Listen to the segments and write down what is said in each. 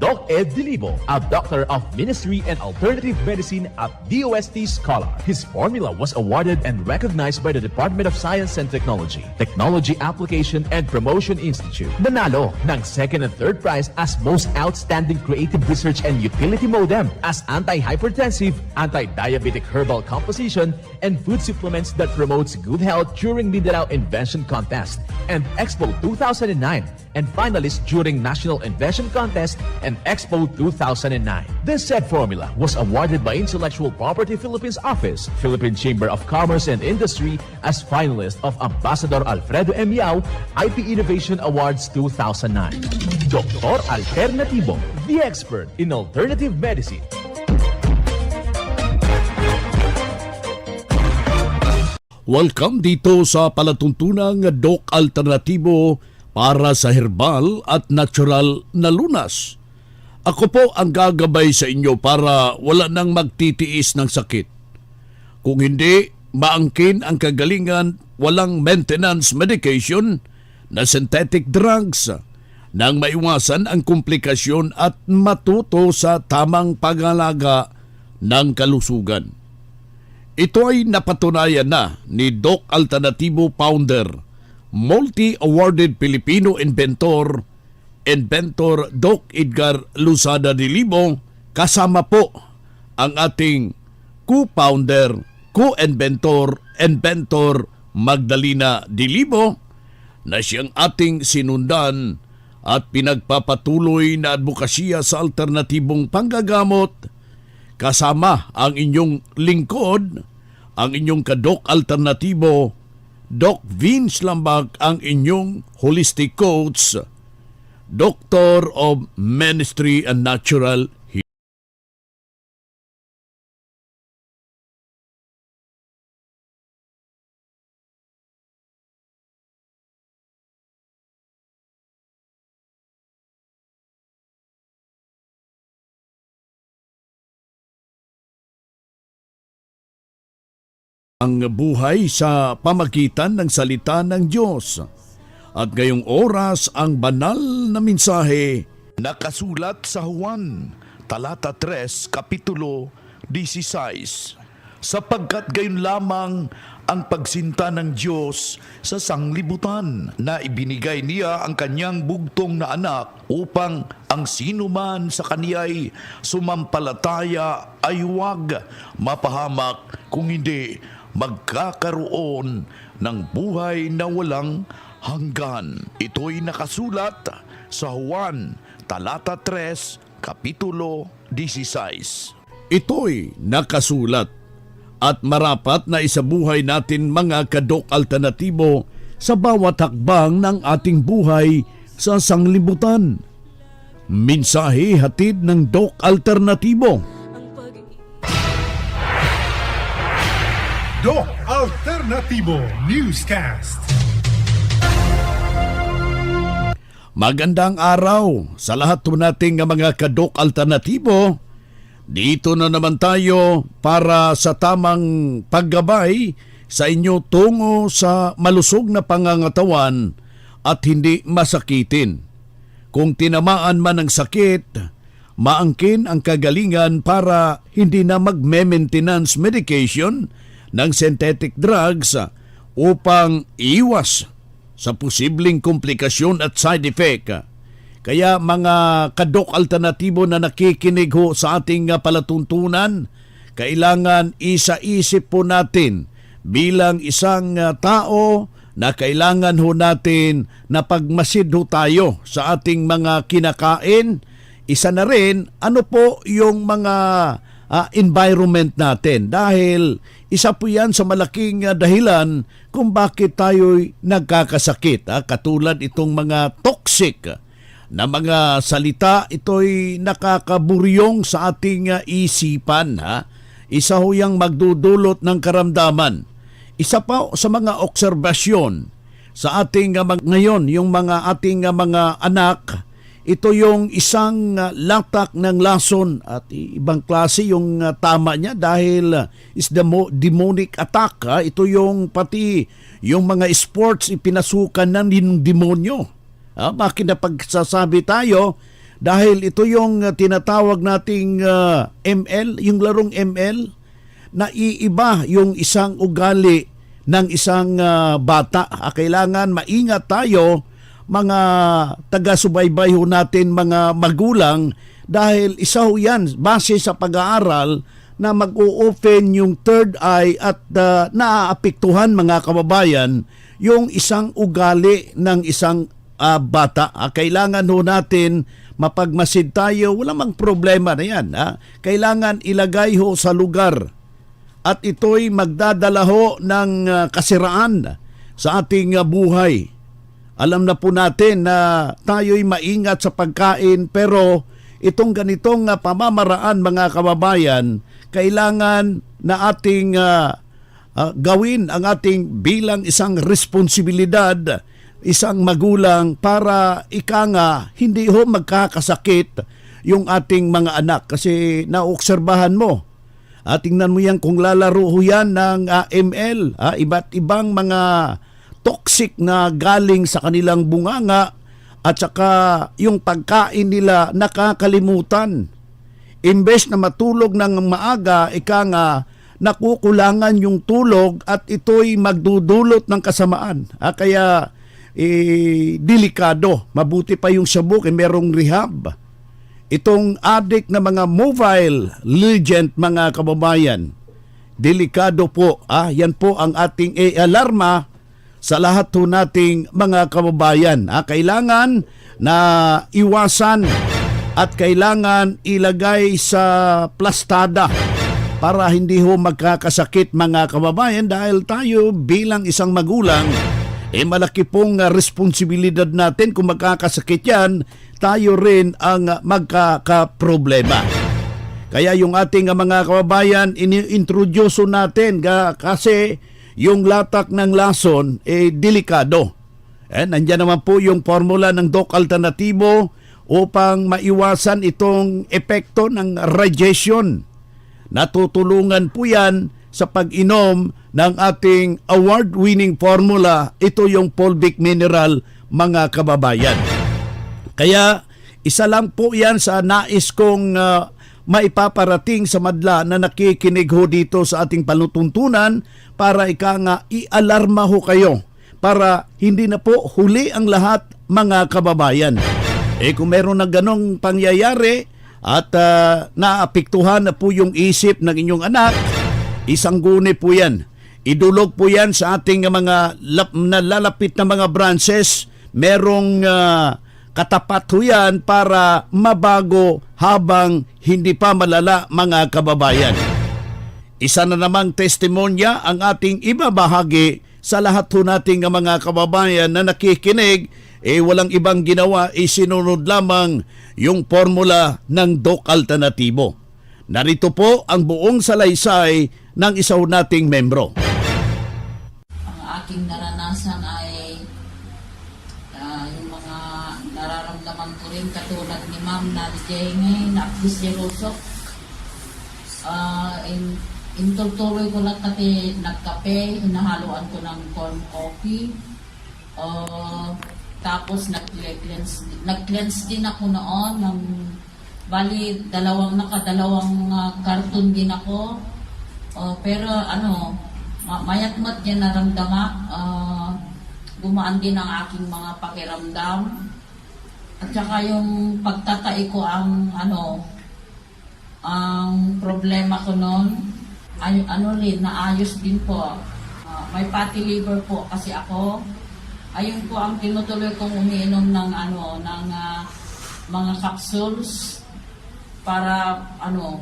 Doc Ed Dilibo, a doctor of ministry and alternative medicine at DOST Scholar. His formula was awarded and recognized by the Department of Science and Technology, Technology Application and Promotion Institute. Nanalo ng second and third prize as most outstanding creative research and utility modem as anti-hypertensive, anti-diabetic herbal composition, and food supplements that promotes good health during Mindanao Invention Contest and Expo 2009 and finalist during National Invention Contest and Expo 2009. This said formula was awarded by Intellectual Property Philippines Office, Philippine Chamber of Commerce and Industry as finalist of Ambassador Alfredo M. Yao IP Innovation Awards 2009. Dr. Alternativo, the expert in alternative medicine. Welcome dito sa palatuntunang Doc Alternatibo para sa herbal at natural na lunas. Ako po ang gagabay sa inyo para wala nang magtitiis ng sakit. Kung hindi, maangkin ang kagalingan walang maintenance medication na synthetic drugs nang maiwasan ang komplikasyon at matuto sa tamang pag-alaga ng kalusugan. Ito ay napatunayan na ni Doc Alternativo founder, multi-awarded Filipino inventor, inventor Doc Edgar Luzada de Libo, kasama po ang ating co-founder, co-inventor, inventor Magdalena de Libo, na siyang ating sinundan at pinagpapatuloy na advokasya sa alternatibong panggagamot. Kasama ang inyong lingkod, ang inyong kadok alternatibo, Doc Vince Lambag ang inyong holistic coach, Doctor of Ministry and Natural ang buhay sa pamagitan ng salita ng Diyos. At ngayong oras ang banal na mensahe nakasulat sa Juan, talata 3, kapitulo 16. Sapagkat gayon lamang ang pagsinta ng Diyos sa sanglibutan na ibinigay niya ang kanyang bugtong na anak upang ang sino man sa kaniya'y sumampalataya ay huwag mapahamak kung hindi magkakaroon ng buhay na walang hanggan. Ito'y nakasulat sa Juan, talata 3, kapitulo 16. Ito'y nakasulat at marapat na isabuhay natin mga kadok alternatibo sa bawat hakbang ng ating buhay sa sanglibutan. Minsahe hatid ng Dok Alternatibo. Doc Alternativo Newscast. Magandang araw sa lahat po nating mga kadok alternatibo. Dito na naman tayo para sa tamang paggabay sa inyo tungo sa malusog na pangangatawan at hindi masakitin. Kung tinamaan man ng sakit, maangkin ang kagalingan para hindi na mag-maintenance medication ng synthetic drugs upang iwas sa posibleng komplikasyon at side effect. Kaya mga kadok alternatibo na nakikinig ho sa ating uh, palatuntunan, kailangan isa-isip po natin bilang isang uh, tao na kailangan ho natin na pagmasid ho tayo sa ating mga kinakain. Isa na rin, ano po yung mga uh, environment natin dahil isa po yan sa malaking uh, dahilan kung bakit tayo'y nagkakasakit. Uh, katulad itong mga toxic na mga salita, ito'y nakakaburyong sa ating uh, isipan. Ha? Isa ho yung magdudulot ng karamdaman. Isa pa sa mga obserbasyon sa ating ngayon, yung mga ating mga anak, ito yung isang uh, latak ng lason at ibang klase yung uh, tama niya dahil uh, is the mo- demonic attack. ha. Ito yung pati yung mga sports ipinasukan ng demonyo. Ah, bakit na pagsasabi tayo? Dahil ito yung tinatawag nating uh, ML, yung larong ML, na iiba yung isang ugali ng isang uh, bata. Ah, Kailangan maingat tayo mga taga-subaybay ho natin mga magulang dahil isa ho yan base sa pag-aaral na mag-o-open yung third eye at uh, naaapektuhan mga kababayan yung isang ugali ng isang ah, bata. Ah, kailangan ho natin mapagmasid tayo, wala mang problema na yan. ah. Kailangan ilagay ho sa lugar at ito'y magdadala ho ng ah, kasiraan sa ating ah, buhay. Alam na po natin na tayo'y maingat sa pagkain pero itong ganitong ah, pamamaraan mga kababayan, kailangan na ating ah, ah, gawin ang ating bilang isang responsibilidad, isang magulang para ika nga hindi ho magkakasakit yung ating mga anak. Kasi naobserbahan mo at tingnan mo yan kung lalaro ho yan ng ah, ML, ah, iba't ibang mga toxic na galing sa kanilang bunganga at saka yung pagkain nila nakakalimutan. Imbes na matulog ng maaga, ika nga nakukulangan yung tulog at ito'y magdudulot ng kasamaan. Ah, kaya eh, delikado. Mabuti pa yung sabuk, eh, merong rehab itong addict na mga mobile legend mga kababayan. Delikado po, ah, yan po ang ating i-alarma sa lahat po nating mga kababayan. Ah, kailangan na iwasan at kailangan ilagay sa plastada para hindi ho magkakasakit mga kababayan dahil tayo bilang isang magulang eh malaki pong ah, responsibilidad natin kung magkakasakit yan, tayo rin ang magkakaproblema. Kaya yung ating ah, mga kababayan, ini-introduce natin kasi yung latak ng lason eh delikado. Eh, nandyan naman po yung formula ng Doc Alternatibo upang maiwasan itong epekto ng radiation. Natutulungan po yan sa pag-inom ng ating award-winning formula. Ito yung Polvic Mineral, mga kababayan. Kaya isa lang po yan sa nais kong ah, maipaparating sa madla na nakikinig ho dito sa ating panutuntunan para ika nga i-alarma ho kayo para hindi na po huli ang lahat mga kababayan. Eh kung meron na ganong pangyayari at ah, naapektuhan na po yung isip ng inyong anak, isang guni po yan. Idulog po yan sa ating mga lap, nalalapit na mga branches. Merong ah, katapat ho yan para mabago habang hindi pa malala mga kababayan. Isa na namang testimonya ang ating ibabahagi sa lahat ho nating mga kababayan na nakikinig eh walang ibang ginawa isinunod lamang yung formula ng Doc Alternatibo. Narito po ang buong salaysay ng isa nating membro. ang aking naranasan ay nararamdaman ko rin katulad ni Ma'am na Jenge, na Chris Jerosok. Ah, in, intutuloy ko lang kasi nagkape, hinahaluan ko ng corn coffee. Ah, tapos nag-cleanse, nag-cleanse din ako noon ng bali dalawang nakadalawang ah, karton din ako. Oh, pero ano, ma- mayat-mat niya naramdama, ah, gumaan din ang aking mga pakiramdam. At saka yung pagtatai ko ang ano, ang problema ko noon, ay, ano rin, naayos din po. Ah, may fatty liver po kasi ako. Ayun po ang tinutuloy kong umiinom ng ano, ng ah, mga capsules para ano,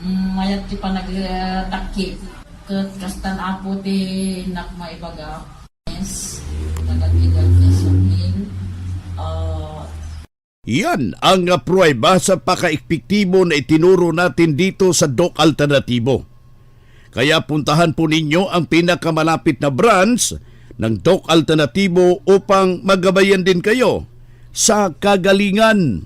mm, mayat ti pa nagtakip. Kat kastan apo ti nak maibaga. Yes, nagatigat. Uh, Yan ang pruweba sa pakaepektibo na itinuro natin dito sa Doc Alternatibo. Kaya puntahan po ninyo ang pinakamalapit na branch ng Doc Alternatibo upang magabayan din kayo sa kagalingan.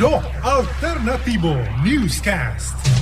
Doc Alternativo Newscast.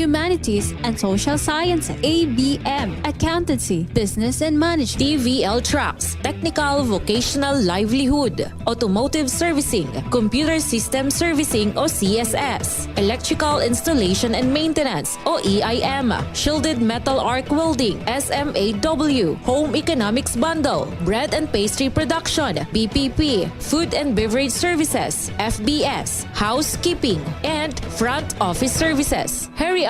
Humanities and Social Sciences, ABM, Accountancy, Business and Management, TVL tracks, technical vocational livelihood, automotive servicing, computer system servicing o CSS, electrical installation and maintenance o EIM, shielded metal arc welding, SMAW, home economics bundle, bread and pastry production, BPP, food and beverage services, FBS, housekeeping, and front office services. Hurry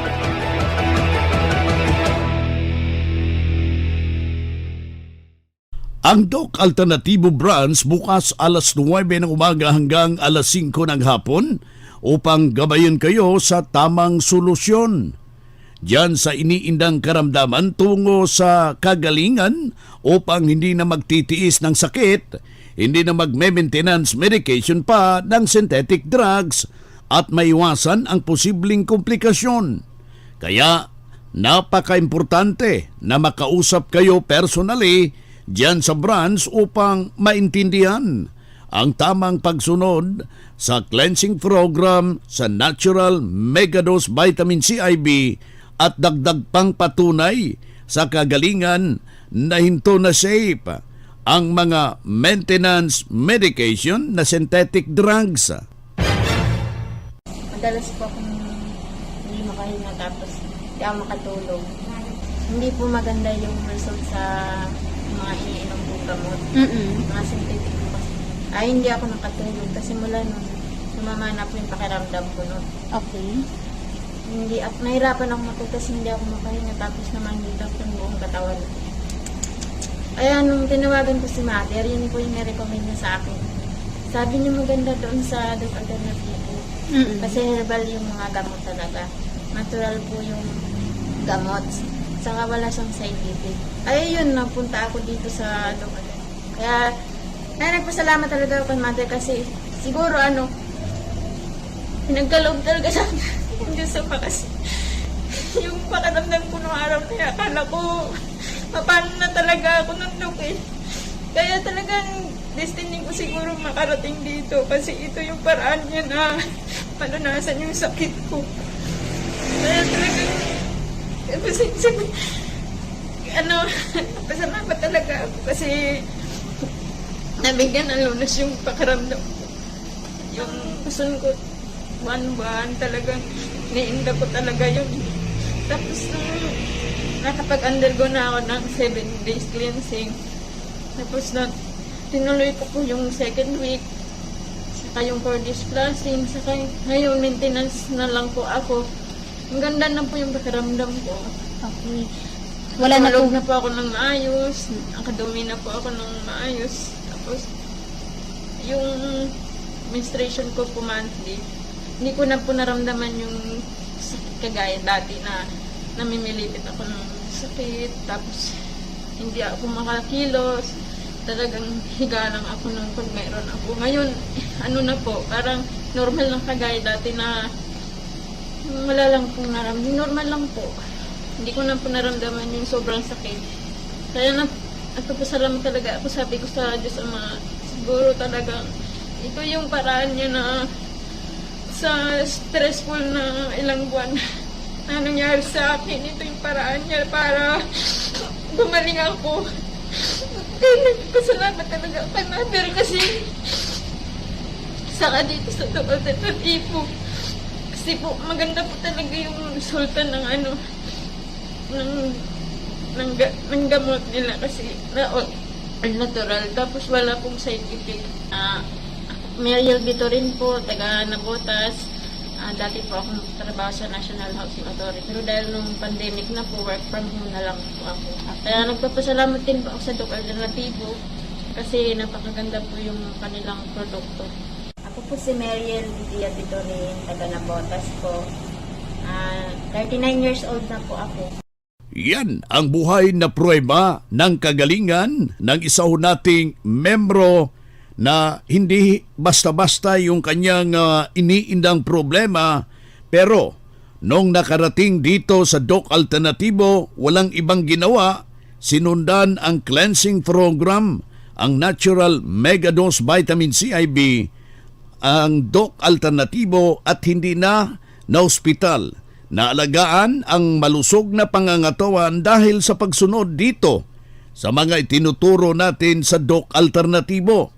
Ang Doc Alternatibo Branch bukas alas 9 ng umaga hanggang alas 5 ng hapon upang gabayan kayo sa tamang solusyon. Diyan sa iniindang karamdaman tungo sa kagalingan upang hindi na magtitiis ng sakit, hindi na magme-maintenance medication pa ng synthetic drugs at maiwasan ang posibleng komplikasyon. Kaya napaka-importante na makausap kayo personally diyan sa branch upang maintindihan ang tamang pagsunod sa cleansing program sa Natural Megadose Vitamin C IB at dagdag pang patunay sa kagalingan na hinto na safe ang mga maintenance medication na synthetic drugs. Madalas po akong hindi makahinga tapos hindi ako makatulog. Hindi po maganda yung result sa mga iniinom kong gamot. Mm-mm. Mga synthetic po kasi. Ay, hindi ako nakatulog kasi mula nun, sumama na po yung pakiramdam ko nun. Okay. Hindi, at nahirapan ako matulog kasi hindi ako makahinga tapos naman hindi ko yung buong katawan. Kaya nung tinawagan ko si Mother, yun po yung nirecommend niya sa akin. Sabi niya maganda doon sa Doc Alternativo. Mm-mm. Kasi herbal yung mga gamot talaga. Natural po yung gamot. Saka wala siyang effect. Ay, yun, napunta ako dito sa Doc Kaya, kaya nagpasalamat talaga ako kay Mother kasi siguro ano, pinagkaloob talaga sa yung Diyos sa kasi yung pakiramdam ko nung araw yun, akala ko paano na talaga ako nung Doc eh. Kaya talagang destiny ko siguro makarating dito kasi ito yung paraan niya na panunasan yung sakit ko. Kaya talagang pasensya na. Ano, pasalamat talaga ako kasi nabigyan ng lunas yung pakiramdam ko. Yung gusto ko, buwan-buwan talagang niinda ko talaga yun. Tapos nung nakapag-undergo na ako ng 7 days cleansing, tapos na tinuloy ko po yung second week, saka yung 4 days cleansing, saka ngayon maintenance na lang po ako. Ang ganda na po yung pakiramdam ko. Okay. Wala na po. na po ako ng maayos, nakadumi na po ako ng maayos. Tapos, yung menstruation ko po monthly, hindi ko na po naramdaman yung sakit kagaya dati na namimilipit ako ng sakit. Tapos, hindi ako makakilos. Talagang higa lang ako nung pag mayroon ako. Ngayon, ano na po, parang normal lang kagaya dati na wala lang pong naramdaman. Normal lang po. Hindi ko na po naramdaman yung sobrang sakit. Kaya na, nagpapasalamat talaga ako. Sabi ko sa Diyos Ama, siguro talagang ito yung paraan niya na sa stressful na ilang buwan na nangyari sa akin. Ito yung paraan niya para gumaling ako. Kaya nagpasalamat talaga ako kay Mother kasi saka dito sa Doc Alternativo. Kasi po maganda po talaga yung resulta ng ano ng ng, ng gamot nila kasi na all natural tapos wala pong side effect. Ah, Mariel Vitorin po, taga Nabotas. Ah, dati po ako trabaho sa National Housing Authority. Pero dahil nung pandemic na po, work from home na lang po ako. Kaya nagpapasalamat din po ako sa Doc Alternativo kasi napakaganda po yung kanilang produkto. Po si Mariel Lidia Vitorin, taga Nabotas po. Ah, 39 years old na po ako. Yan ang buhay na prueba ng kagalingan ng isa ho nating membro na hindi basta-basta yung kanyang ah, iniindang problema pero nung nakarating dito sa Doc Alternativo walang ibang ginawa sinundan ang cleansing program ang natural megadose vitamin CIB ang Doc Alternatibo at hindi na na ospital. Naalagaan ang malusog na pangangatawan dahil sa pagsunod dito sa mga itinuturo natin sa Doc Alternatibo.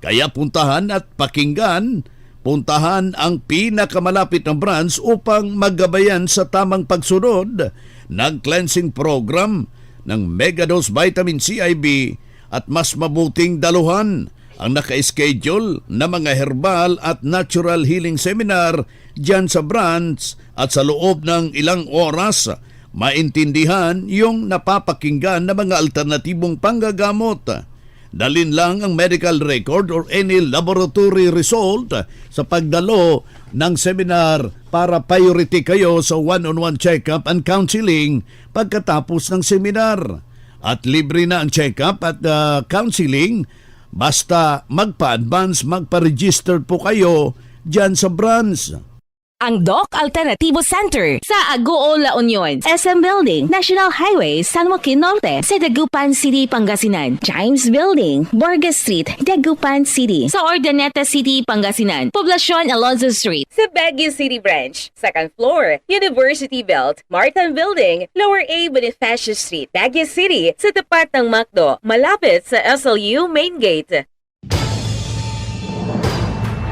Kaya puntahan at pakinggan, puntahan ang pinakamalapit na branch upang magabayan sa tamang pagsunod ng cleansing program ng Megadose Vitamin CIB at mas mabuting daluhan ang naka-schedule na mga herbal at natural healing seminar dyan sa branch at sa loob ng ilang oras maintindihan yung napapakinggan na mga alternatibong panggagamot. Dalin lang ang medical record or any laboratory result sa pagdalo ng seminar para priority kayo sa one-on-one check-up and counseling pagkatapos ng seminar. At libre na ang check-up at uh, counseling basta magpa-advance, magpa-register po kayo dyan sa branch. Ang Doc Alternativo Center sa Agoo, La Union, SM Building, National Highway, San Joaquin Norte, sa Dagupan City, Pangasinan, Chimes Building, Borges Street, Dagupan City, sa Ordaneta City, Pangasinan, Poblacion Alonzo Street, sa Baguio City Branch, second floor, University Belt, Martin Building, Lower A Bonifacio Street, Baguio City, sa tapat ng MacDo, malapit sa SLU Main Gate.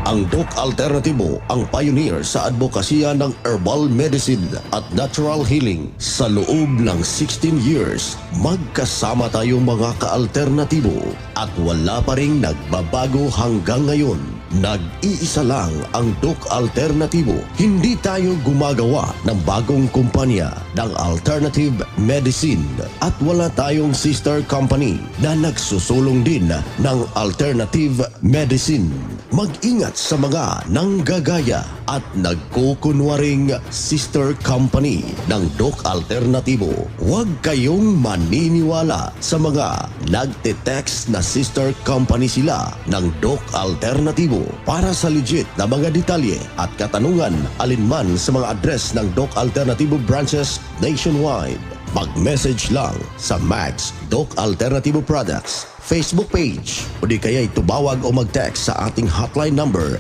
Ang Doc Alternatibo ang pioneer sa advokasya ng herbal medicine at natural healing. Sa loob ng 16 years, magkasama tayong mga ka-alternatibo at wala pa rin nagbabago hanggang ngayon. Nag-iisa lang ang Doc Alternatibo. Hindi tayo gumagawa ng bagong kumpanya ng alternative medicine at wala tayong sister company na nagsusulong din ng alternative medicine. Mag-ingat sa mga nanggagaya at nagkukunwaring sister company ng Doc Alternatibo. Huwag kayong maniniwala sa mga nagte-text na sister company sila ng Doc Alternatibo para sa legit na mga detalye at katanungan alinman sa mga address ng Doc Alternatibo branches nationwide. Mag-message lang sa Max Doc Alternativo Products Facebook page o di kaya tumawag o mag-text sa ating hotline number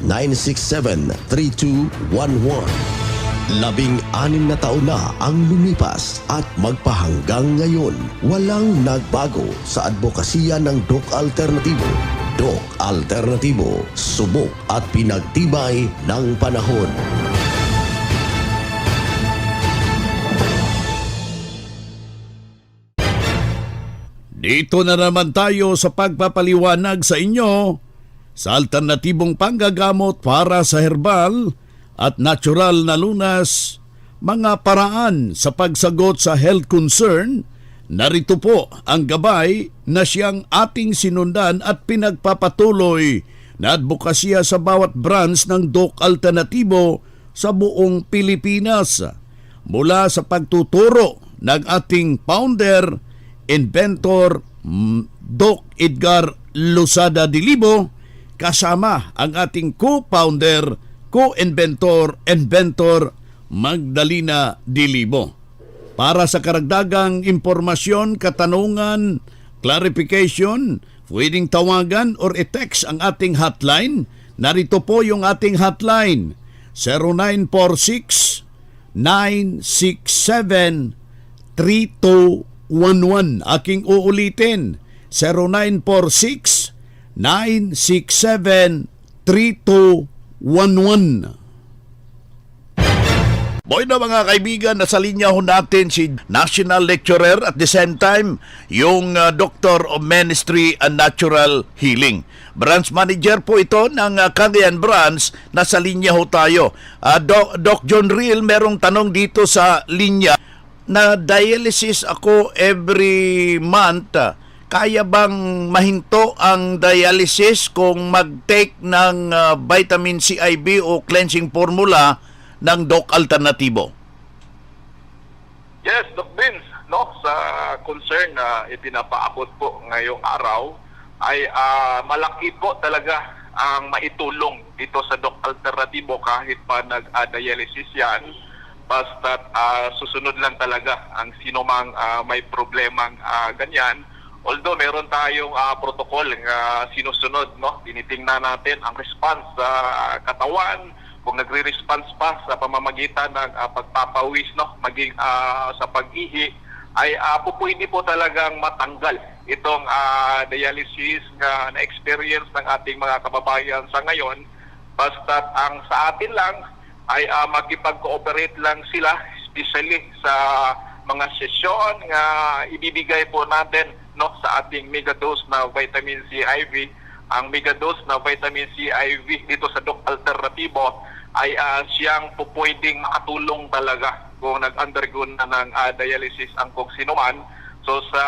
0946-967-3211. Labing anim na taon na ang lumipas at magpahanggang ngayon, walang nagbago sa advokasya ng Doc Alternativo. Doc Alternativo, subok at pinagtibay ng panahon. Dito na naman tayo sa pagpapaliwanag sa inyo sa alternatibong panggagamot para sa herbal at natural na lunas, mga paraan sa pagsagot sa health concern, narito po ang gabay na siyang ating sinundan at pinagpapatuloy na advokasya sa bawat branch ng Doc Alternatibo sa buong Pilipinas. Mula sa pagtuturo ng ating founder, inventor mm, Doc Edgar Losada Dilibo kasama ang ating co-founder, co-inventor, inventor Magdalena Dilibo. Para sa karagdagang impormasyon, katanungan, clarification, pwedeng tawagan or i-text ang ating hotline. Narito po yung ating hotline 0946 967 3211 3211. Aking uulitin, 0946 967 3211. Boy na mga kaibigan, nasa linya ho natin si National Lecturer at the same time yung uh, Doctor of Ministry and Natural Healing. Branch Manager po ito ng uh, Cagayan Branch. Nasa linya ho tayo. Uh, Doc, Doc John Real, merong tanong dito sa linya na dialysis ako every month. Kaya bang mahinto ang dialysis kung mag-take ng uh, vitamin CIB o cleansing formula ng Doc Alternatibo? Yes, Doc Vince, no, sa concern na ipinapaabot po ngayong araw ay ah, malaki po talaga ang maitulong dito sa Doc Alternatibo kahit pa nag-dialysis yan. Basta ah, susunod lang talaga ang sino mang ah, may problemang ah, ganyan. Although meron tayong ah, protocol na sinusunod, no? Tinitingnan natin ang response sa katawan, kung nagre-response pa sa pamamagitan ng ah, pagpapawis no maging ah, sa pag-ihi ay uh, pwede po talagang matanggal itong ah, dialysis na na-experience ng ating mga kababayan sa ngayon basta ang sa atin lang ay uh, makipag-cooperate lang sila especially sa mga sesyon nga ibibigay po natin no sa ating mega dose na vitamin C IV ang mega dose na vitamin C IV dito sa Doc Alternativo ay ah, siyang po pwedeng makatulong talaga kung nag-undergo na ng ah, dialysis ang kung sino man. So sa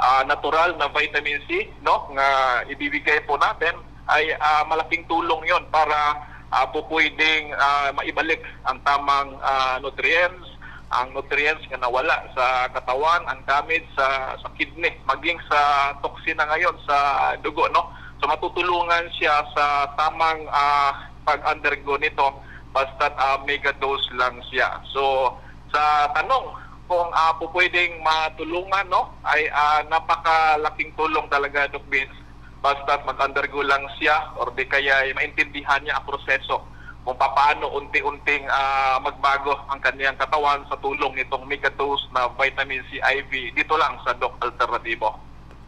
ah, natural na vitamin C no nga ibibigay po natin ay ah, malaking tulong 'yon para ah, po pwedeng ah, maibalik ang tamang ah, nutrients ang nutrients na nawala sa katawan, ang damage sa sa kidney, maging sa toksina ngayon sa dugo, no? So matutulungan siya sa tamang ah, pag-undergo nito basta ah, mega dose lang siya. So sa tanong kung uh, po pwedeng matulungan, no? Ay ah, napakalaking tulong talaga, Doc Vince. Basta mag-undergo lang siya or di kaya ay maintindihan niya ang proseso kung paano unti-unting ah, magbago ang kaniyang katawan sa tulong nitong dose na vitamin C IV dito lang sa Doc Alternativo.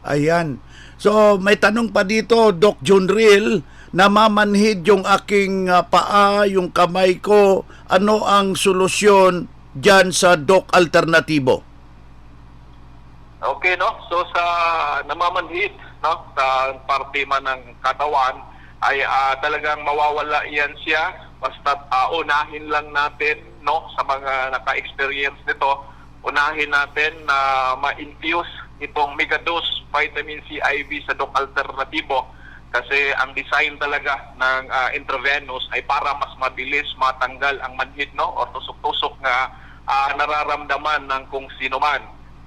Ayan. So, may tanong pa dito, Doc John Real, namamanhid yung aking ah, paa, yung kamay ko. Ano ang solusyon dyan sa Doc Alternatibo? Okay, no? So sa namamanhid, no, sa parte man ng katawan ay ah, talagang mawawala yan siya basta ah, unahin lang natin, no, sa mga naka-experience nito, unahin natin na ma-infuse itong megadose vitamin C IV sa Doc Alternativo kasi ang design talaga ng ah, intravenous ay para mas mabilis matanggal ang manhid no or tusok-tusok na ah, nararamdaman ng kung sino man.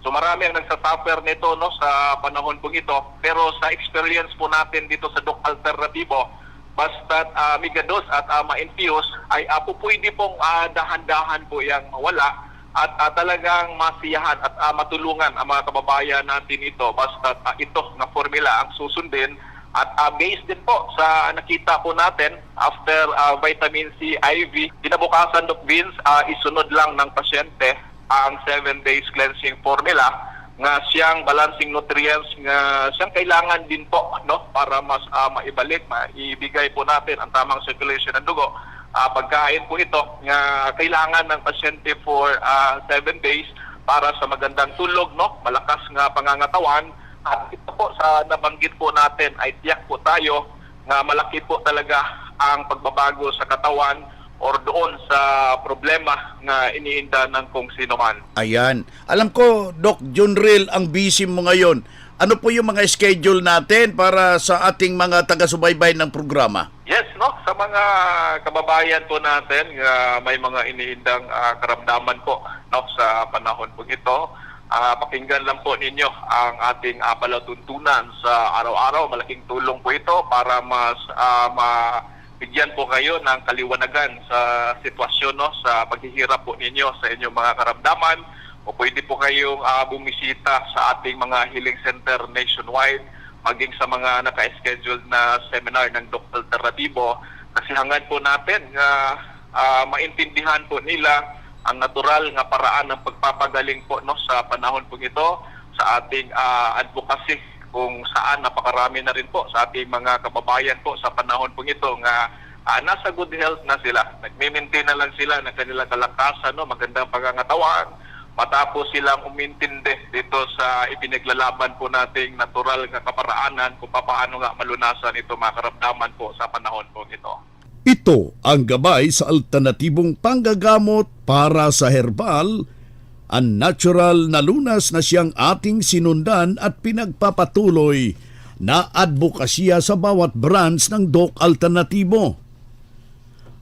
So marami ang nagsasuffer nito no sa panahon pong ito. Pero sa experience po natin dito sa Doc Alternativo, basta uh, migados at uh, ma-infuse ay uh, po pwede pong ah, dahan-dahan po yang mawala at ah, talagang masiyahan at ah, matulungan ang mga kababayan natin ito basta ah, ito na formula ang susundin at ah, based din po sa nakita po natin after ah, vitamin C IV, kinabukasan Doc Vince, ah, isunod lang ng pasyente ang 7 days cleansing formula nga siyang balancing nutrients nga siyang kailangan din po no para mas ah, maibalik maibigay po natin ang tamang circulation ng dugo. Ah, pagkain po ito nga kailangan ng pasyente for 7 days para sa magandang tulog no malakas nga pangangatawan. At ito po sa nabanggit po natin ay tiyak po tayo nga malaki po talaga ang pagbabago sa katawan or doon sa problema nga iniinda ng kung sino man. Ayan. Alam ko, Doc John Real, ang busy mo ngayon. Ano po yung mga schedule natin para sa ating mga taga-subaybay ng programa? Yes, no? Sa mga kababayan po natin, nga may mga iniindang ah, karamdaman po no? sa panahon po ito, ah, pakinggan lang po ninyo ang ating uh, palatuntunan sa araw-araw. Malaking tulong po ito para mas ah, mabigyan po kayo ng kaliwanagan sa sitwasyon no? sa paghihirap po ninyo sa inyong mga karamdaman o pwede po kayong ah, bumisita sa ating mga healing center nationwide maging sa mga naka-scheduled na seminar ng Doc Alternativo kasi hangad po natin na ah, maintindihan po nila ang natural nga paraan ng pagpapagaling po no sa panahon po ito sa ating ah, advocacy kung saan napakarami na rin po sa ating mga kababayan po sa panahon po ito nga ah, nasa good health na sila. Nagme-maintain na lang sila ng kanilang kalakasan, no? magandang pangangatawan, matapos silang umintindi dito sa ipinaglalaban po nating natural nga kaparaanan kung paano nga malunasan ito mga karamdaman po sa panahon po ito. Ito ang gabay sa alternatibong panggagamot para sa herbal, ang natural na lunas na siyang ating sinundan at pinagpapatuloy na advokasya sa bawat branch ng Doc Alternatibo.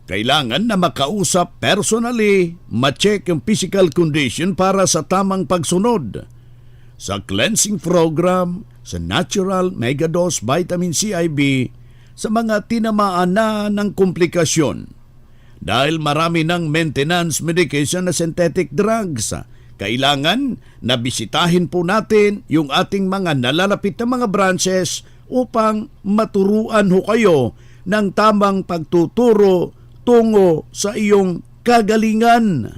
Kailangan na makausap personally, ma-check yung physical condition para sa tamang pagsunod. Sa cleansing program, sa natural megadose vitamin CIB, sa mga tinamaan na ng komplikasyon. Dahil marami ng maintenance medication na synthetic drugs, kailangan na bisitahin po natin yung ating mga nalalapit na mga branches upang maturuan ho kayo ng tamang pagtuturo tungo sa iyong kagalingan.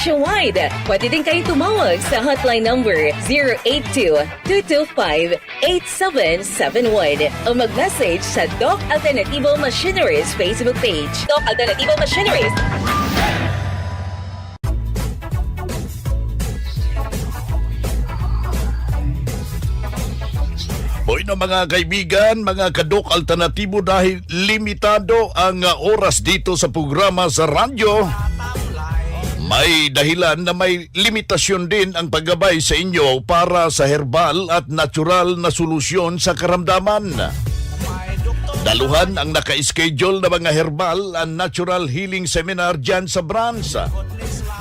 nationwide. Pwede din kayong tumawag sa hotline number 082-225-8771 o mag-message sa Doc Alternativo Machineries Facebook page. Doc Alternativo Machineries. Na mga kaibigan, mga kadok alternatibo dahil limitado ang uh, oras dito sa programa sa radyo. May dahilan na may limitasyon din ang paggabay sa inyo para sa herbal at natural na solusyon sa karamdaman. Daluhan ang naka-schedule na mga herbal and natural healing seminar dyan sa branch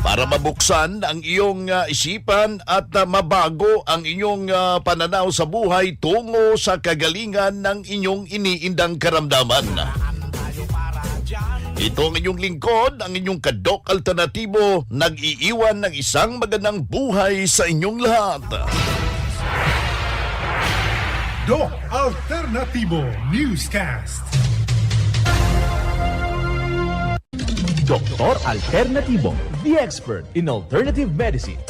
para mabuksan ang iyong uh, isipan at uh, mabago ang inyong uh, pananaw sa buhay tungo sa kagalingan ng inyong iniindang karamdaman. Ito ang inyong lingkod, ang inyong kadok alternatibo, nag-iiwan ng isang magandang buhay sa inyong lahat. Doc Alternativo Newscast. Doktor Alternativo, the expert in alternative medicine.